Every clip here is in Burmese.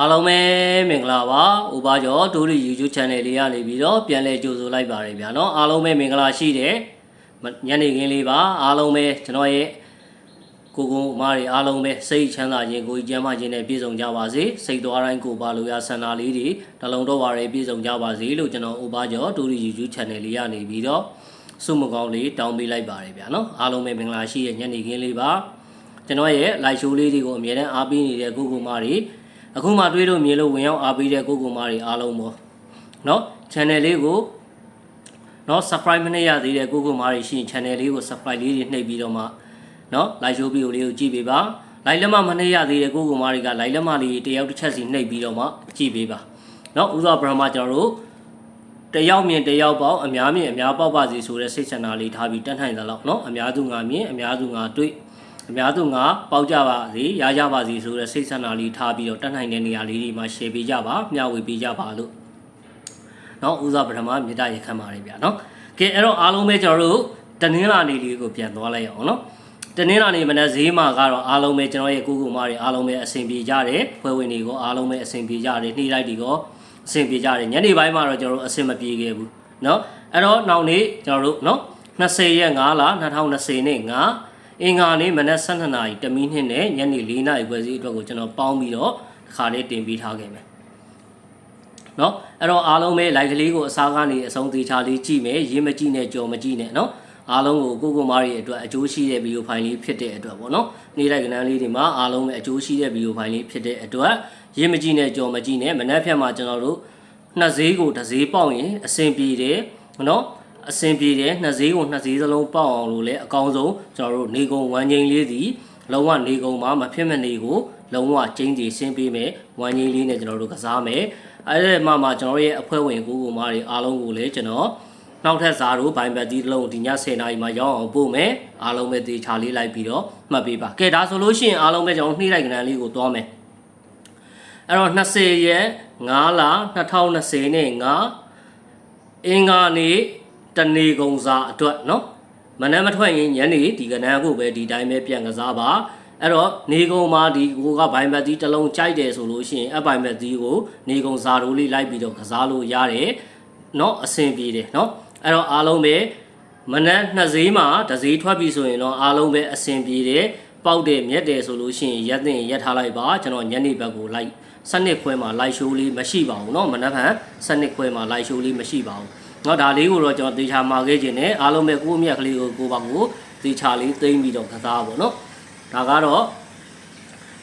အားလုံးပဲမင်္ဂလာပါဥပါကျော်ဒိုရီ YouTube channel လေးကနေပြီးတော့ပြန်လည်ကြိုဆိုလိုက်ပါတယ်ဗျာနော်အားလုံးပဲမင်္ဂလာရှိတယ်မညနေခင်းလေးပါအားလုံးပဲကျွန်တော်ရဲ့ကိုကိုမားတွေအားလုံးပဲစိတ်ချမ်းသာခြင်းကိုယ်ကြီးကျန်းမာခြင်းနဲ့ပြည့်စုံကြပါစေစိတ်သွားတိုင်းကိုပါလို့ရဆန္ဒလေးတွေနှလုံးတော်ပါတွေပြည့်စုံကြပါစေလို့ကျွန်တော်ဥပါကျော်ဒိုရီ YouTube channel လေးကနေပြီးတော့စုမကောင်းလေးတောင်းပေးလိုက်ပါတယ်ဗျာနော်အားလုံးပဲမင်္ဂလာရှိတဲ့ညနေခင်းလေးပါကျွန်တော်ရဲ့ live show လေးတွေကိုအမြဲတမ်းအားပေးနေတဲ့ကိုကိုမားတွေ အခုမှတွေးလို့မြင်လို့ဝင်ရောက်အားပေးတဲ့ကိုကိုမာတွေအားလုံးပေါ့เนาะ channel လေးကိုเนาะ subscribe မနှိပ်ရသေးတဲ့ကိုကိုမာတွေရှိရင် channel လေးကို subscribe လေးတွေနှိပ်ပြီးတော့မှเนาะ live show video လေးကိုကြည့်ပေးပါ live လက်မမနှိပ်ရသေးတဲ့ကိုကိုမာတွေက live လက်မလေးတယောက်တစ်ချက်စီနှိပ်ပြီးတော့မှကြည့်ပေးပါเนาะဥစွာ brahma ကျွန်တော်တို့တယောက်မြင်တယောက်ပေါက်အများမြင်အများပေါက်ပါစီဆိုတဲ့စိတ်ဆန္ဒလေးထားပြီးတန်းထိုင်သလောက်เนาะအများသူငါမြင်အများသူငါတွေ့ အများသူငါပေါက်ကြပါစေရကြပါစေဆိုတဲ့စိတ်ဆန္ဒလေးထားပြီးတော့တက်နိုင်တဲ့နေရာလေးတွေမှာ share ပေးကြပါမျှဝေပေးကြပါလို့เนาะဦးစားပထမမြေတားရခံပါတယ်ဗျာเนาะကဲအဲ့တော့အားလုံးပဲကျွန်တော်တို့တနင်္လာနေ့လေးကိုပြန်သွားလိုက်အောင်เนาะတနင်္လာနေ့မနက်ဈေးမှာကတော့အားလုံးပဲကျွန်တော်ရဲ့ကိုကိုမားတွေအားလုံးပဲအဆင်ပြေကြတယ်ဖွဲ့ဝင်တွေကိုအားလုံးပဲအဆင်ပြေကြတယ်နှိမ့်လိုက်ဒီကောအဆင်ပြေကြတယ်ညနေပိုင်းမှာတော့ကျွန်တော်တို့အဆင်မပြေခဲ့ဘူးเนาะအဲ့တော့နောက်နေ့ကျွန်တော်တို့เนาะ20ရက်5လ2020နှစ်5 အင်္ဂါနေ့မနက်12နာရီတမီးနှစ်နဲ့ညနေ4နာရီခွဲစီအတွက်ကိုကျွန်တော်ပေါင်းပြီးတော့တစ်ခါလေးတင်ပေးထားခဲ့မယ်เนาะအဲ့တော့အားလုံးပဲ live ကလေးကိုအစားကနေအဆုံးသေးချာလေးကြည့်မယ်ရေးမကြည့်နဲ့ကြော်မကြည့်နဲ့เนาะအားလုံးကိုကိုကိုမားရဲ့အတွက်အကျိုးရှိတဲ့ဗီဒီယိုဖိုင်လေးဖြစ်တဲ့အတွက်ပေါ့နော်နေ့တိုက်ကဏ္ဍလေးတွေမှာအားလုံးပဲအကျိုးရှိတဲ့ဗီဒီယိုဖိုင်လေးဖြစ်တဲ့အတွက်ရေးမကြည့်နဲ့ကြော်မကြည့်နဲ့မနက်ဖြန်မှာကျွန်တော်တို့နှစ်ဈေးကိုတစ်ဈေးပေါက်ရင်အဆင်ပြေတယ်နော် အဆင်ပြေတယ်နှစ်ဈေးကိုနှစ်ဈေးစလုံးပေါက်အောင်လို့လည်းအကောင်းဆုံးကျွန်တော်တို့နေကုန်ဝမ်းချင်းလေးစီလုံးဝနေကုန်မှာမဖြစ်မနေကိုလုံးဝကျင်းစီဆင်းပေးမယ်ဝမ်းချင်းလေးနဲ့ကျွန်တော်တို့ကစားမယ်အဲ့ဒီမှာမှာကျွန်တော်ရဲ့အဖွဲ့ဝင်ကိုကိုမားတွေအားလုံးကိုလည်းကျွန်တော်နောက်ထပ်ဇာတို့ဘိုင်ဘက်ဒီတစ်လုံးဒီည10နာရီမှာရောက်အောင်ပို့မယ်အားလုံးပဲတေချာလေးလိုက်ပြီးတော့မှတ်ပေးပါကဲဒါဆိုလို့ရှိရင်အားလုံးပဲကျွန်တော်နှိမ့်လိုက်ကဏ္ဍလေးကိုသွားမယ်အဲ့တော့20ရက်5လ2020နဲ့5အင်္ဂါနေ့ တနေကုန်စာအတွက်เนาะမနက်မထွက်ရင်ညနေဒီကဏ္ဍကိုပဲဒီတိုင်းပဲပြန်ကစားပါအဲ့တော့နေကုံမှာဒီကိုကဘိုင်ဘက်သီးတစ်လုံးကြိုက်တယ်ဆိုလို့ရှိရင်အဘိုင်ဘက်သီးကိုနေကုံစာရိုးလေးလိုက်ပြီးတော့ကစားလို့ရတယ်เนาะအဆင်ပြေတယ်เนาะအဲ့တော့အားလုံးပဲမနက်နှစ်ဈေးမှာတစ်ဈေးထွက်ပြီဆိုရင်တော့အားလုံးပဲအဆင်ပြေတယ်ပေါက်တယ်မြက်တယ်ဆိုလို့ရှိရင်ရက်တင်ရက်ထားလိုက်ပါကျွန်တော်ညနေဘက်ကိုလိုက်စနစ်ခွဲမှာ live show လေးမရှိပါဘူးเนาะမနက်ဖြန်စနစ်ခွဲမှာ live show လေးမရှိပါဘူး เนาะဒါလေးကိုတော့ကျွန်တော်တေချာမှာခဲ့ခြင်းနဲ့အားလုံးပဲကိုယ့်အမြက်ကလေးကိုကိုယ့်ဘာကိုတေချာလေးသိမ့်ပြီးတော့ကစားပါเนาะဒါကတော့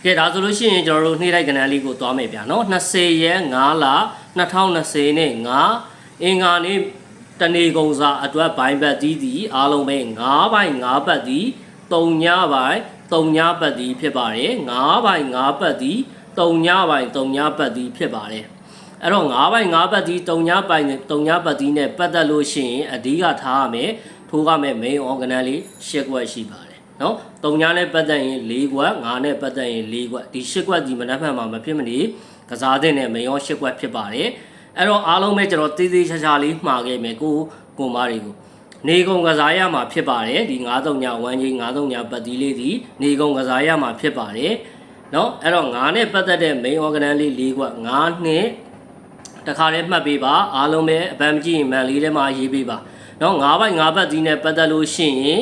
ကဲဒါဆိုလို့ရှိရင်ကျွန်တော်တို့နှိမ့်လိုက်ကဏ္ဍလေးကိုသွားမယ်ဗျာเนาะ20ရက်5လ2020နဲ့5အင်္ဂါနေ့တနေကုန်စာအတွက်ဘိုင်းဘက်တီးတီအားလုံးပဲ9ဘိုင်း9ဘက်တီး3ညဘိုင်း3ညဘက်တီးဖြစ်ပါတယ်9ဘိုင်း9ဘက်တီး3ညဘိုင်း3ညဘက်တီးဖြစ်ပါတယ် အဲ့တော့9ဘိုင်း9ဘက်တီး3ညဘိုင်း3ညဘက်တီးနဲ့ပတ်သက်လို့ရှိရင်အဓိကထားရမယ်ထိုးရမယ် main organ လေးရှစ်ခွက်ရှိပါတယ်နော်3ညနဲ့ပတ်သက်ရင်4ခွက်9နဲ့ပတ်သက်ရင်4ခွက်ဒီရှစ်ခွက်ဒီမနက်ဖြန်မှာမဖြစ်မနေကစားတဲ့နဲ့ main ရှစ်ခွက်ဖြစ်ပါတယ်အဲ့တော့အားလုံးပဲကျွန်တော်တေးသေးချာချာလေးမှားခဲ့မယ်ကိုကိုမားတွေကိုနေကုံကစားရမှာဖြစ်ပါတယ်ဒီ93ည1ကြီး93ညပတ်တီးလေးဒီနေကုံကစားရမှာဖြစ်ပါတယ်เนาะအဲ့တော့9နဲ့ပတ်သက်တဲ့ main organ လေး၄ခွက်9နှစ် တခါလေးမှတ်ပေးပါအားလုံးပဲအပန်းမကြည့်ရင်မန်လေးထဲမှာရေးပေးပါနော်9ဘိုက်9ဘတ်ကြီးနဲ့ပတ်သက်လို့ရှိရင်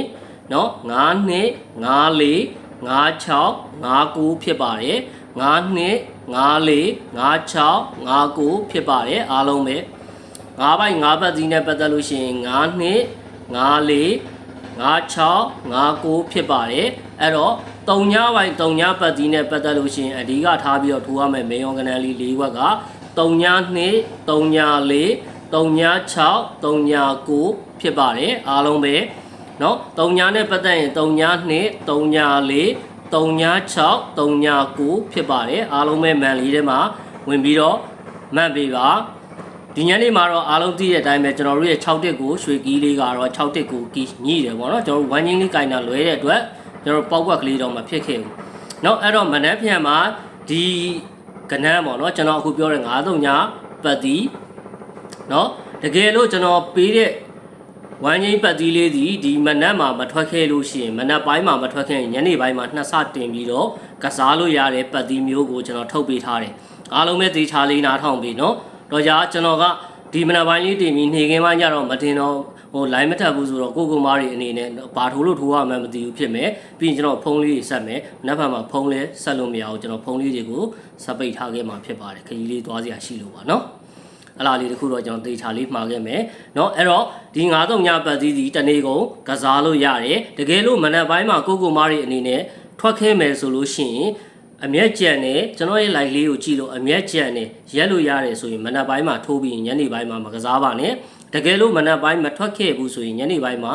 နော်9နှစ်9 4 9 6 9 9ဖြစ်ပါတယ်9နှစ်9 4 9 6 9 9ဖြစ်ပါတယ်အားလုံးပဲ9ဘိုက်9ဘတ်ကြီးနဲ့ပတ်သက်လို့ရှိရင်9နှစ်9 4 56 59ဖြစ်ပါတယ်အဲ့တော့တုံညာပိုင်းတုံညာပတ်သီးနဲ့ပတ်သက်လို့ရှိရင်အဓိကထားပြီးတော့ထိုးရမယ်မေယောင်ကနန်လေး၄ဘက်က 3ည6 3ည9ဖြစ်ပါတယ်အားလုံးပဲเนาะ3ညနဲ့ပတ်သက်ရင်3ည2 3ည4 3ည6 3ည9ဖြစ်ပါတယ်အားလုံးပဲမန်လေးထဲမှာဝင်ပြီးတော့မှတ်ပေးပါဒီညနေမှာတော့အားလုံးသိတဲ့အတိုင်းပဲကျွန်တော်တို့ရဲ့6တက်ကိုရွှေကီးလေးကတော့6တက်ကိုကီးညှိတယ်ပေါ့နော်ကျွန်တော်တို့ဝမ်းချင်းလေးကင်တာလွဲတဲ့အတွက်ကျွန်တော်တို့ပေါက်ကွက်ကလေးတော့မဖြစ်ခဲ့ဘူးเนาะအဲ့တော့မနက်ဖြန်မှာဒီ ကဏန်းပေါ့နော်ကျွန်တော်အခုပြောတဲ့9ညပတ်တီနော်တကယ်လို့ကျွန်တော်ပေးတဲ့ဝမ်းကြီးပတ်တီးလေးစီဒီမနက်မှာမထွက်ခဲ့လို့ရှိရင်မနက်ပိုင်းမှာမထွက်ခဲ့ရင်ညနေပိုင်းမှာနှစ်ဆတင်ပြီးတော့ကစားလို့ရတဲ့ပတ်တီးမျိုးကိုကျွန်တော်ထုတ်ပေးထားတယ်အားလုံးပဲသေချာလေးနားထောင်ပြီးနော်တော့ကြာကျွန်တော်ကဒီမနက်ပိုင်းလေးတင်ပြီးနေခင်းပိုင်းကျတော့မတင်တော့ ဟို line မထပ်ဘူးဆိုတော့ကိုကိုမားတွေအနေနဲ့ဘာထိုးလို့ထိုးရမှန်းမသိဘူးဖြစ်မယ်ပြီးရင်ကျွန်တော်ဖုန်းလေးတွေဆက်မယ်နောက်ဖက်မှာဖုန်းလေးဆက်လို့မရဘူးကျွန်တော်ဖုန်းလေးတွေကိုဆက်ပိတ်ထားခဲ့မှာဖြစ်ပါတယ်ခကြီးလေးသွားစရာရှိလို့ပါနော် အလားလေးတစ်ခုတော့ကျွန်တော်သေချာလေးမှားခဲ့မယ်เนาะအဲ့တော့ဒီ93ညပတ်သီးစီတနေ့ကုန်ကစားလို့ရတယ်တကယ်လို့မနက်ပိုင်းမှာကိုကိုမားတွေအနေနဲ့ထွက်ခဲမယ်ဆိုလို့ရှိရင်အမျက်ကြံနဲ့ကျွန်တော်ရဲ့ live လေးကိုကြည့်လို့အမျက်ကြံနဲ့ရက်လို့ရတယ်ဆိုရင်မနက်ပိုင်းမှာထိုးပြီးညနေပိုင်းမှာမကစားပါနဲ့ တကယ်လို့မနက်ပိုင်းမထွက်ခဲ့ဘူးဆိုရင်ညနေပိုင်းမှာ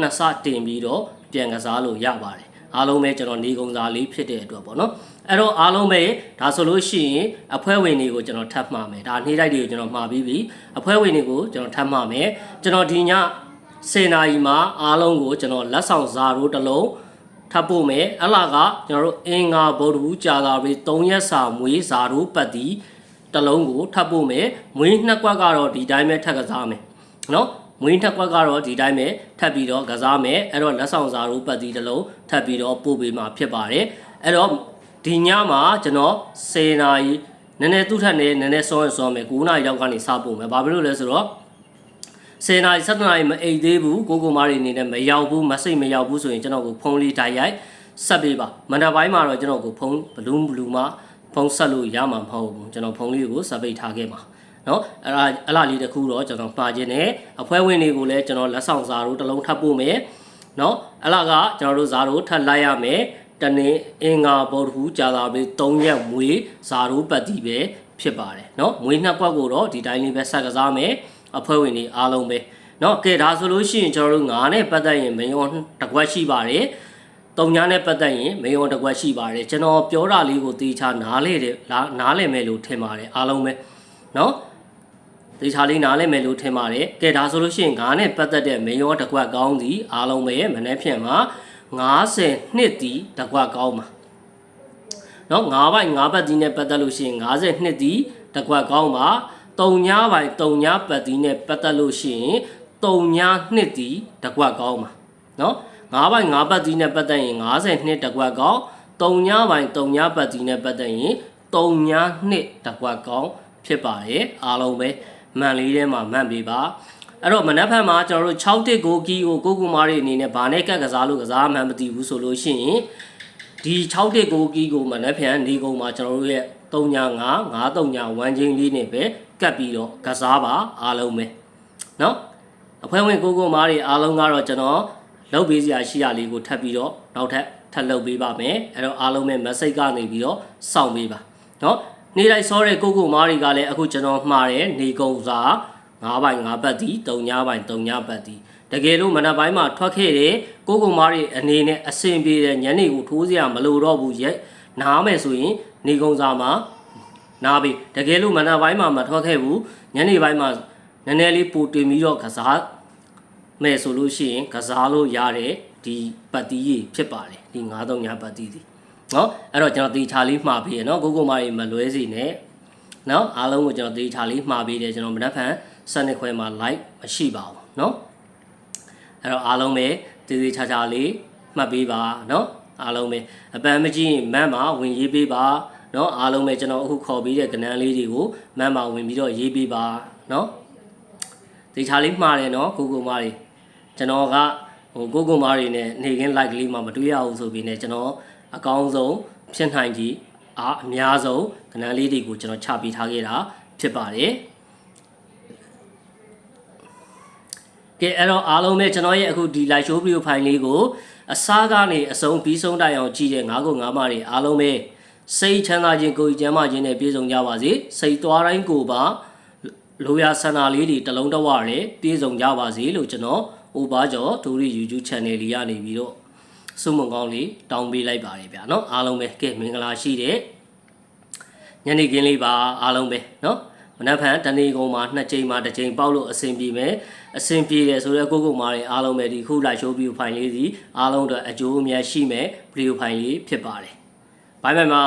နှစ်ဆတင်ပြီးတော့ပြန်ကစားလို့ရပါတယ်အားလုံးပဲကျွန်တော်နေကုန်စားလေးဖြစ်တဲ့အတွက်ပေါ့နော်အဲ့တော့အားလုံးပဲဒါဆိုလို့ရှိရင်အဖွဲ့ဝင်တွေကိုကျွန်တော်ထပ်မှာမယ်ဒါနေ့တိုက်တွေကိုကျွန်တော်မှာပြီးပြီအဖွဲ့ဝင်တွေကိုကျွန်တော်ထပ်မှာမယ်ကျွန်တော်ဒီည10နာရီမှာအားလုံးကိုကျွန်တော်လက်ဆောင်ဇာရိုးတစ်လုံးထပ်ဖို့မယ်အလားကကျွန်တော်တို့အင်္ဂါဗုဒ္ဓဘူးကြာတာပြီး3ရက်စာမွေးဇာရိုးပတ်တီတစ်လုံးကိုထပ်ဖို့မယ်မွေးနှစ်ကွက်ကတော့ဒီတိုင်းပဲထပ်ကစားမယ် နော်မွေးနှစ်ကွက်ကတော့ဒီတိုင်းပဲထပ်ပြီးတော့ကစားမယ်အဲ့တော့လက်ဆောင်ဇာရိုးပတ်တီတစ်လုံးထပ်ပြီးတော့ပို့ပေးမှာဖြစ်ပါတယ်အဲ့တော့ဒီညမှာကျွန်တော်10နာရီနည်းနည်းသူ့ထက်နည်းနည်းနည်းစောရင်စောမယ်9နာရီလောက်ကနေစပို့မယ်ဘာဖြစ်လို့လဲဆိုတော့10နာရီ17နာရီမအိတ်သေးဘူးကိုကိုမားတွေအနေနဲ့မရောက်ဘူးမစိတ်မရောက်ဘူးဆိုရင်ကျွန်တော်ကိုဖုန်းလေးတိုက်ရိုက်ဆက်ပေးပါမနက်ပိုင်းမှာတော့ကျွန်တော်ကိုဖုန်းဘလူးဘလူးမှာဖုန်းဆက်လို့ရမှာမဟုတ်ဘူးကျွန်တော်ဖုန်းလေးကိုဆက်ပိတ်ထားခဲ့ပါ နော်အဲ့ဒါအဲ့လားလေးတစ်ခုတော့ကျွန်တော်မှာခြင်းနဲ့အဖွဲဝင်တွေကိုလည်းကျွန်တော်လက်ဆောင်စာတို့တစ်လုံးထပ်ပို့မယ်နော်အဲ့လားကကျွန်တော်တို့ဇာတို့ထပ်လိုက်ရမယ်တနင်္အင်္ဂါဗုဒ္ဓဟူးကြာသပတေး၃ရက်မွေဇာတို့ပတ်တိပဲဖြစ်ပါတယ်နော်မွေနှစ်ကွက်ကိုတော့ဒီတိုင်းလေးပဲဆက်ကစားမယ်အဖွဲဝင်တွေအားလုံးပဲနော်ကဲဒါဆိုလို့ရှိရင်ကျွန်တော်တို့ငါနဲ့ပတ်သက်ရင်မယောတစ်ကွက်ရှိပါတယ်တုံညာနဲ့ပတ်သက်ရင်မယောတစ်ကွက်ရှိပါတယ်ကျွန်တော်ပြောတာလေးကိုသေချာနားလေတယ်နားလည်မယ်လို့ထင်ပါတယ်အားလုံးပဲနော် သေချာလေးနားလည်မယ်လို့ထင်ပါတယ်။ကဲဒါဆိုလို့ရှိရင်ငါးနဲ့ပတ်သက်တဲ့မရောတကွက်ကောင်းစီအားလုံးပဲမနှက်ဖြန့်မှာ90နှစ်တီတကွက်ကောင်းမှာ။နော်9ဘိုင်9ပတ်တီနဲ့ပတ်သက်လို့ရှိရင်90နှစ်တီတကွက်ကောင်းမှာ3ညဘိုင်3ညပတ်တီနဲ့ပတ်သက်လို့ရှိရင်3ညနှစ်တီတကွက်ကောင်းမှာ။နော်9ဘိုင်9ပတ်တီနဲ့ပတ်သက်ရင်90နှစ်တကွက်ကောင်း3ညဘိုင်3ညပတ်တီနဲ့ပတ်သက်ရင်3ညနှစ်တကွက်ကောင်းဖြစ်ပါတယ်အားလုံးပဲ။ မှန်လေးထဲမှာမှန်ပြီပါအဲ့တော့မနက်ဖြန်မှာကျွန်တော်တို့6တစ်ကိုကီကိုကိုကူမားတွေအနေနဲ့ဗာနဲ့ကတ်ကစားလို့ကစားမှန်းမသိဘူးဆိုလို့ရှိရင်ဒီ6တစ်ကိုကီကိုမနက်ဖြန်နေကုန်မှာကျွန်တော်တို့ရဲ့3ညာ9 9 3ညာ1ချင်းလေးနဲ့ပဲကတ်ပြီးတော့ကစားပါအားလုံးပဲเนาะအဖွဲ့ဝင်ကိုကိုမားတွေအားလုံးကတော့ကျွန်တော်လုပ်ပေးစရာရှိရလေးကိုထပ်ပြီးတော့နောက်ထပ်ထပ်လုပ်ပေးပါမယ်အဲ့တော့အားလုံးပဲ message ကနေပြီးတော့စောင့်ပေးပါเนาะ နေလိုက်စောတဲ့ကိုကိုမားတွေကလည်းအခုကျွန်တော်မှားတယ်နေကုန်စာ9ပိုင်း9ပတ်တီ3ညပိုင်း3ညပတ်တီတကယ်လို့မနက်ပိုင်းမှာထွက်ခဲ့တဲ့ကိုကိုမားတွေအနေနဲ့အဆင်ပြေတဲ့ညနေကိုထိုးစရာမလိုတော့ဘူးရဲ့နားမယ်ဆိုရင်နေကုန်စာမှာနားပြီတကယ်လို့မနက်ပိုင်းမှာမထွက်ခဲ့ဘူးညနေပိုင်းမှာနည်းနည်းလေးပိုတင်ပြီးတော့ကစားမယ်ဆိုလို့ရှိရင်ကစားလို့ရတဲ့ဒီပတ်တီးကြီးဖြစ်ပါတယ်ဒီ93ညပတ်တီးဒီ နော်အဲ့တော့ကျွန်တော်တေချာလေးမှာပေးရနော်ကိုကိုမတွေမလွဲစီနဲ့နော်အားလုံးကိုကျွန်တော်တေချာလေးမှာပေးတယ်ကျွန်တော်မနက်ဖြန်7ခွဲမှာ live မရှိပါဘူးနော်အဲ့တော့အားလုံးပဲတေသေးချာချာလေးမှတ်ပေးပါနော်အားလုံးပဲအပန်းမကြည့်မန့်မှာဝင်ရေးပေးပါနော်အားလုံးပဲကျွန်တော်အခုခေါ်ပေးတဲ့ကဏ္ဍလေးတွေကိုမန့်မှာဝင်ပြီးတော့ရေးပေးပါနော်တေချာလေးမှားတယ်နော်ကိုကိုမတွေကျွန်တော်ကဟိုကိုကိုမတွေနဲ့နေခင်း like လေးမှမတွေ့ရဘူးဆိုပြီးねကျွန်တော် အကောင်းဆုံးဖြစ်နိုင်ကြီးအားအများဆုံးကဏ္ဍလေးတွေကိုကျွန်တော်ချပေးထားခဲ့တာဖြစ်ပါတယ်ကဲအဲ့တော့အားလုံးပဲကျွန်တော်ရဲ့အခုဒီ live show video file လေးကိုအစားကနေအဆုံးပြီးဆုံးတိုင်အောင်ကြည့်တဲ့ငါးခုငါးမတွေအားလုံးပဲစိတ်ချမ်းသာခြင်းကိုယ်ကျမ်းမာခြင်းနဲ့ပြည့်စုံကြပါစေစိတ်သွားတိုင်းကိုပါလိုရာဆန္ဒလေးတွေတလုံးတဝရဲပြည့်စုံကြပါစေလို့ကျွန်တော်အိုဘာကျော်ဒူရီ YouTube channel လေးရနေပြီးတော့ စုမုံကောင်းလေးတောင်းပေးလိုက်ပါတယ်ဗျာเนาะအားလုံးပဲကဲမင်္ဂလာရှိတဲ့ညနေခင်းလေးပါအားလုံးပဲเนาะမနက်ဖြန်တနေ့ကုန်မှာနှစ်ချိန်မှာတစ်ချိန်ပေါက်လို့အဆင်ပြေမယ်အဆင်ပြေတယ်ဆိုတော့ကိုကိုမားတွေအားလုံးပဲဒီခုလိုက်ရှိုးပြီးဖိုင်လေးစီအားလုံးတော့အကျိုးအမြတ်ရှိမယ်ဗီဒီယိုဖိုင်လေးဖြစ်ပါတယ်ဘိုင်ဘိုင်မှာ